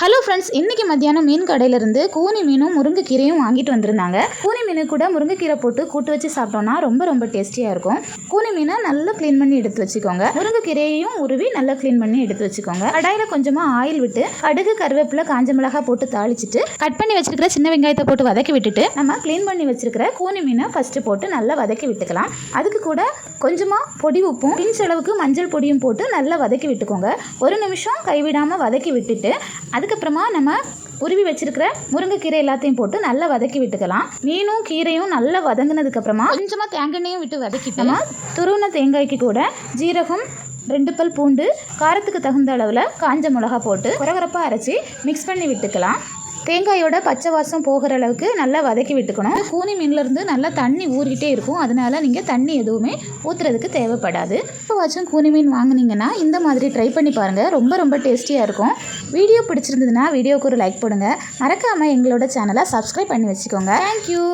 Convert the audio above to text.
Hello friends இன்றைக்கி மத்தியானம் மீன் கடையிலேருந்து கூனி மீனும் முருங்கைக்கீரையும் வாங்கிட்டு வந்திருந்தாங்க. கூனி மீனு கூட முருங்கைக்கீரை போட்டு கூட்டு வச்சு சாப்பிட்டோம்னா ரொம்ப ரொம்ப டேஸ்டியாக இருக்கும். கூனி மீனை நல்லா க்ளீன் பண்ணி எடுத்து வச்சுக்கோங்க. முருங்கைக்கீரையையும் உருவி நல்லா க்ளீன் பண்ணி எடுத்து வச்சுக்கோங்க. கடாயில் கொஞ்சமாக ஆயில் விட்டு கடுகு கருவேப்பிலை காஞ்ச மிளகாய் போட்டு தாளிச்சிட்டு கட் பண்ணி வச்சிருக்கிற சின்ன வெங்காயத்தை போட்டு வதக்கி விட்டுட்டு நம்ம க்ளீன் பண்ணி வச்சிருக்கிற கூனி மீனை ஃபஸ்ட்டு போட்டு நல்லா வதக்கி விட்டுக்கலாம். அதுக்கு கூட கொஞ்சமாக பொடி உப்பும் பிஞ்ச் அளவுக்கு மஞ்சள் பொடியும் போட்டு நல்லா வதக்கி விட்டுக்கோங்க. ஒரு நிமிஷம் கைவிடாமல் வதக்கி விட்டுட்டு அதுக்கப்புறமா நம்ம உருவி வச்சிருக்கிற முருங்கைக்கீரை எல்லாத்தையும் போட்டு நல்லா வதக்கி விட்டுக்கலாம். மீனும் கீரையும் நல்லா வதங்கினதுக்கு அப்புறமா கொஞ்சமாக தேங்காய்னையும் விட்டு வதக்கிட்டோமா துருவின தேங்காய்க்கு கூட ஜீரகம் ரெண்டு பல் பூண்டு காரத்துக்கு தகுந்த அளவில் காஞ்ச மிளகா போட்டு குறகுறப்பாக அரைச்சி மிக்ஸ் பண்ணி விட்டுக்கலாம். தேங்காயோட பச்சை வாசம் போகிற அளவுக்கு நல்லா வதக்கி விட்டுக்கணும். கூனி மீன்லேருந்து நல்லா தண்ணி ஊறிக்கிட்டே இருக்கும். அதனால நீங்கள் தண்ணி எதுவுமே ஊற்றுறதுக்கு தேவைப்படாது. இப்போ வாச்சும் கூனி மீன் வாங்கினீங்கன்னா இந்த மாதிரி ட்ரை பண்ணி பாருங்கள் ரொம்ப ரொம்ப டேஸ்டியாக இருக்கும். வீடியோ பிடிச்சிருந்ததுன்னா வீடியோவுக்கு ஒரு லைக் போடுங்க. மறக்காமல் எங்களோட சேனலை சப்ஸ்கிரைப் பண்ணி வச்சுக்கோங்க. தேங்க்யூ